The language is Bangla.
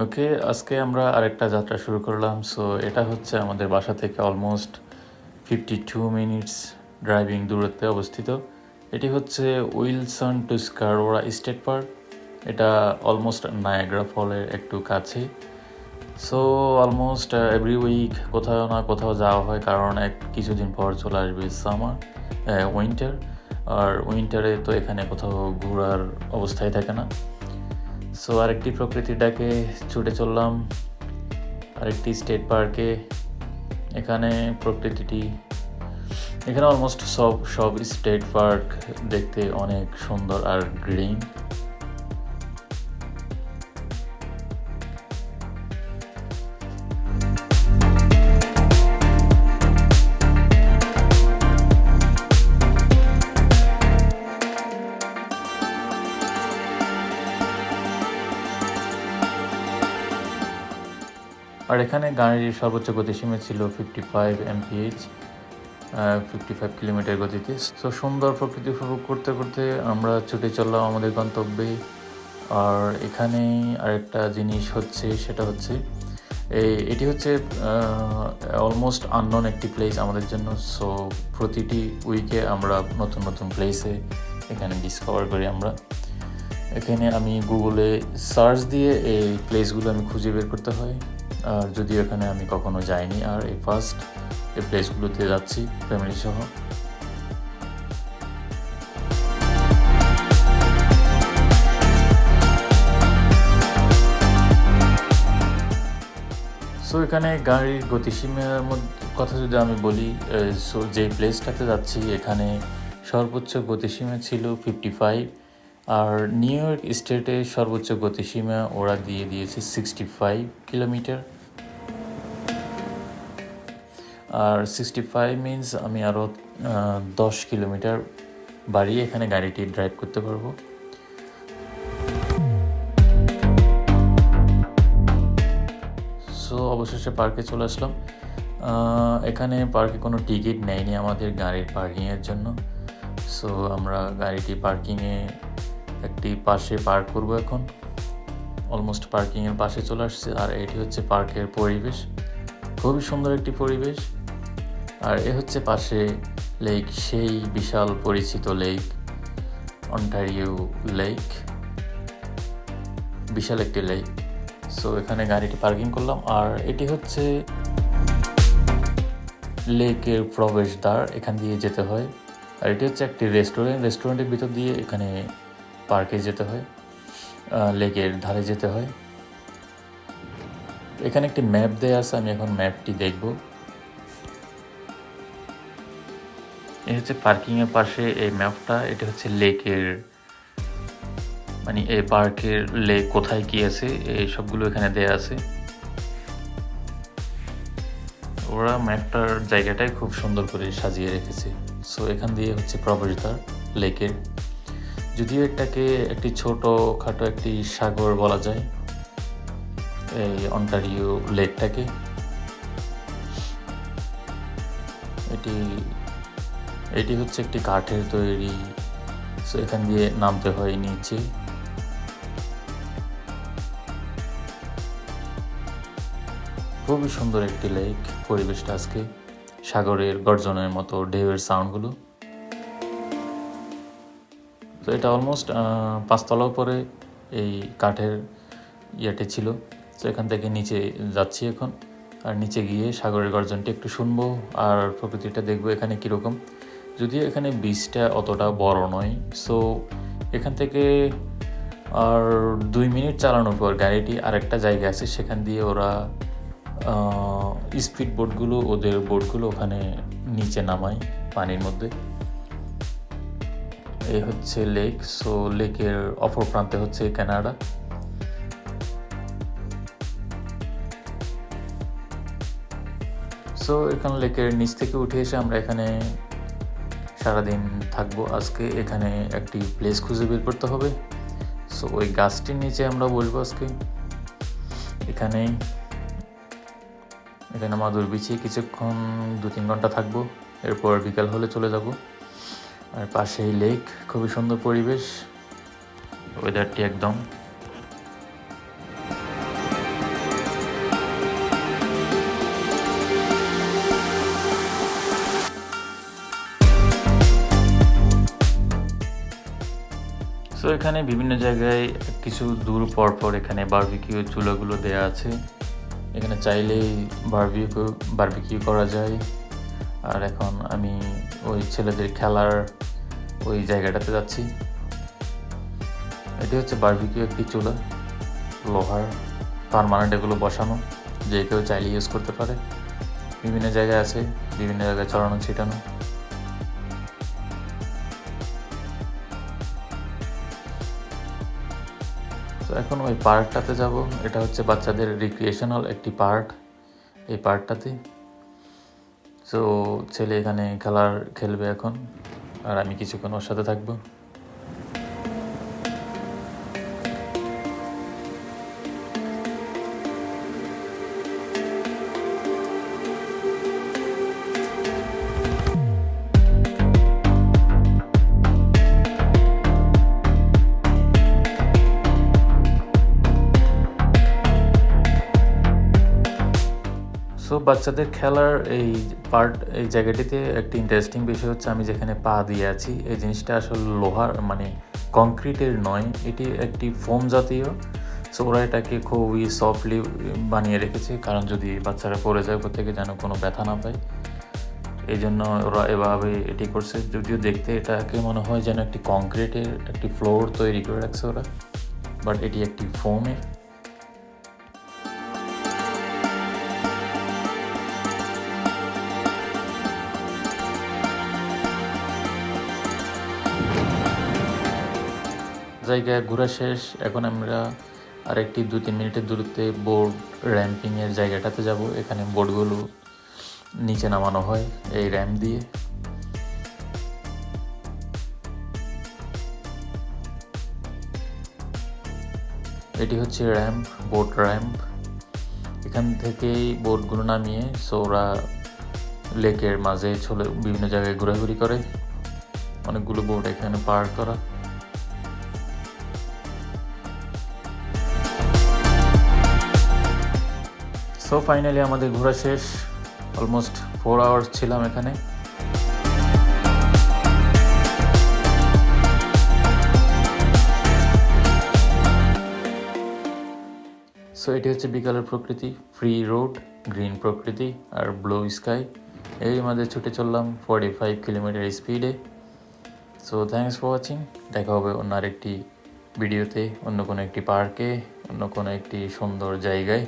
ওকে আজকে আমরা আরেকটা যাত্রা শুরু করলাম। সো এটা হচ্ছে আমাদের বাসা থেকে almost fifty two minutes driving দূরত্বে অবস্থিত। এটি হচ্ছে Wilson Tuscarora state park. এটা অলমোস্ট নায়াগ্রা ফলের একটু কাছে। সো অলমোস্ট এভরি উইক কোথাও না কোথাও যাওয়া হয়, কারণ এক কিছুদিন পর চলে আসবে সামার উইন্টার আর উইন্টারে তো এখানে কোথাও ঘোরার অবস্থায় থাকে না। সো আরেকটি প্রকৃতির ডাকে ছুটে চললাম। আরেকটি স্টেট পার্কে। এখানে প্রকৃতিটি, এখানে অলমোস্ট সব সব স্টেট পার্ক দেখতে অনেক সুন্দর আর গ্রিন। আর এখানে গাড়ির সর্বোচ্চ গতিসীমা ছিল fifty five MPH fifty five kilometre গতিতে। সো সুন্দর প্রকৃতি উপভোগ করতে করতে আমরা ছুটে চললাম আমাদের গন্তব্যে। আর এখানে আরেকটা জিনিস হচ্ছে, সেটা হচ্ছে, এই, এটি হচ্ছে অলমোস্ট আননোন একটি প্লেস আমাদের জন্য। সো প্রতিটি উইকে আমরা নতুন নতুন প্লেসে এখানে ডিসকভার করি আমরা। এখানে আমি গুগলে সার্চ দিয়ে এই প্লেসগুলো আমি খুঁজে বের করতে হয়। আর যদিও এখানে আমি কখনো যাইনি, আর এই ফার্স্ট এই প্লেসগুলোতে যাচ্ছি ফ্যামিলি সহ। সো এখানে গাড়ির গতিসীমার কথা যদি আমি বলি সো যে প্লেসটাতে যাচ্ছি, এখানে সর্বোচ্চ গতিসীমা ছিল ফিফটি ফাইভ আর নিউ ইয়র্ক স্টেটে সর্বোচ্চ গতিসীমা ওরা দিয়ে দিয়েছে সিক্সটি ফাইভ কিলোমিটার আর সিক্সটি ফাইভ মিনস আমি আরও দশ কিলোমিটার বাড়িয়ে এখানে গাড়িটি ড্রাইভ করতে পারব। সো অবশেষে পার্কে চলে আসলাম। এখানে পার্কে কোনো টিকিট নেয়নি আমাদের গাড়ির পার্কিংয়ের জন্য। সো আমরা গাড়িটি পার্কিংয়ে একটি পাশে পার্ক করব এখন। অলমোস্ট পার্কিংয়ের পাশে চলে আসছে। আর এটি হচ্ছে পার্কের পরিবেশ। খুবই সুন্দর একটি পরিবেশ। আর এ হচ্ছে পাশে লেক, সেই বিশাল পরিচিত লেক, অন্টারিও লেক, বিশাল একটি লেক। সো এখানে গাড়িটি পার্কিং করলাম। আর এটি হচ্ছে লেকের প্রবেশদ্বার, এখান দিয়ে যেতে হয়। আর এটি হচ্ছে একটি রেস্টুরেন্ট। রেস্টুরেন্টের ভিতর দিয়ে এখানে পার্কে যেতে হয় লেকের ধারে যেতে হয়। এখানে একটি ম্যাপ দেওয়া আছে, আমি এখন ম্যাপটি দেখব। এই হচ্ছে পার্কিং এর পাশে এই ম্যাপটা এটা হচ্ছে লেকের মানে এই পার্কের লেক কোথায় কি আছে, এই সবগুলো এখানে দেয়া আছে। ওরা ম্যাপটার জায়গাটাই খুব সুন্দর করে সাজিয়ে রেখেছে। সো এখান দিয়ে হচ্ছে প্রবেশদ্বার লেকের যদিও এটাকে একটি ছোট খাটো একটি সাগর বলা যায়, এই অন্টারিও লেকটাকে এটি এটি হচ্ছে একটি কাঠের তৈরি। সো এখান দিয়ে নামতে হয় নিচে। খুবই সুন্দর একটি লেক পরিবেশটা আজকে। সাগরের গর্জনের মতো ঢেউয়ের সাউন্ডগুলো তো এটা অলমোস্ট পাঁচতলা উপরে এই কাঠের ইয়েটি ছিল। তো এখান থেকে নিচে যাচ্ছি এখন। আর নিচে গিয়ে সাগরের গর্জনটা একটু শুনব আর প্রকৃতিটা দেখব এখানে কীরকম। যদিও এখানে বীজটা অতটা বড় নয় সো এখান থেকে আর দুই মিনিট চালানোর পর গাড়িটি আরেকটা জায়গা আছে, সেখান দিয়ে ওরা স্পিড বোটগুলো ওদের বোটগুলো ওখানে নিচে নামায় পানির মধ্যে। এই হচ্ছে লেক সো লেকের অপর প্রান্তে হচ্ছে কানাডা সো এখানে লেকের নিচ থেকে উঠে এসে আমরা এখানে সারাদিন থাকব। আজকে এখানে একটি প্লেস খুঁজে বের করতে হবে। সো ওই গাছটির নিচে আমরা বসবো আজকে। এখানে এখানে মাদুর বিছিয়ে কিছুক্ষণ দু তিন ঘণ্টা থাকব। এরপর বিকাল হলে চলে যাব। আর পাশেই লেক খুবই সুন্দর পরিবেশ। ওয়েদারটি একদম এখানে বিভিন্ন জায়গায় কিছু দূর পর পর এখানে বারবিকিউ চুলাগুলো দেয়া আছে। এখানে চাইলেই বারবিকিউ বারবিকিউ করা যায়। আর এখন আমি ওই ছেলেদের খেলার ওই জায়গাটাতে যাচ্ছি। এটি হচ্ছে বারবিকিউ একটি চুলা, লোহার। পারমানেন্ট এগুলো বসানো, যে কেউ চাইলে ইউজ করতে পারে। বিভিন্ন জায়গায় আছে, বিভিন্ন জায়গায় চড়ানো ছিটানো। তো এখন ওই পার্কটাতে যাব। এটা হচ্ছে বাচ্চাদের রিক্রিয়েশনাল একটি পার্ক, এই পার্কটাতে। তো ছেলে এখানে খেলার খেলবে এখন, আর আমি কিছুক্ষণ ওর সাথে থাকব। সো বাচ্চাদের খেলার এই পার্ট এই জায়গাটিতে একটি ইন্টারেস্টিং বিষয় হচ্ছে আমি যেখানে পা দিয়ে আছি, এই জিনিসটা আসলে লোহার মানে কংক্রিটের নয়, এটি একটি ফোম জাতীয়। সো ওরা এটাকে খুবই সফটলি বানিয়ে রেখেছে, কারণ যদি বাচ্চারা পড়ে যায়, ওপর থেকে যেন কোনো ব্যথা না পায়। এই জন্য ওরা এভাবে এটি করছে, যদিও দেখতে এটাকে মনে হয় যেন একটি কংক্রিটের একটি ফ্লোর তৈরি করে রাখছে ওরা বাট এটি একটি ফোমের জায়গায় ঘোরা শেষ। এখন আমরা আরেকটি দু তিন মিনিটের দূরত্বে বোর্ড র্যাম্পিংয়ের জায়গাটাতে যাব। এখানে বোর্ডগুলো নিচে নামানো হয় এই র্যাম্প দিয়ে। এটি হচ্ছে র্যাম্প বোট র্যাম্প এখান থেকেই বোটগুলো নামিয়ে সো ওরা লেকের মাঝে চলে বিভিন্ন জায়গায় ঘোরাঘুরি করে। অনেকগুলো বোট এখানে পার করা। সো ফাইনালি আমাদের ঘোরা শেষ। অলমোস্ট ফোর আওয়ার্স ছিলাম এখানে। সো এটি হচ্ছে বিকালের প্রকৃতি ফ্রি রোড গ্রিন প্রকৃতি আর ব্লু স্কাই এই মাঝে ছুটে চললাম ফর্টি ফাইভ কিলোমিটার স্পিডে সো থ্যাংকস ফর ওয়াচিং দেখা হবে অন্য আরেকটি ভিডিওতে অন্য কোনো একটি পার্কে অন্য কোনো একটি সুন্দর জায়গায়।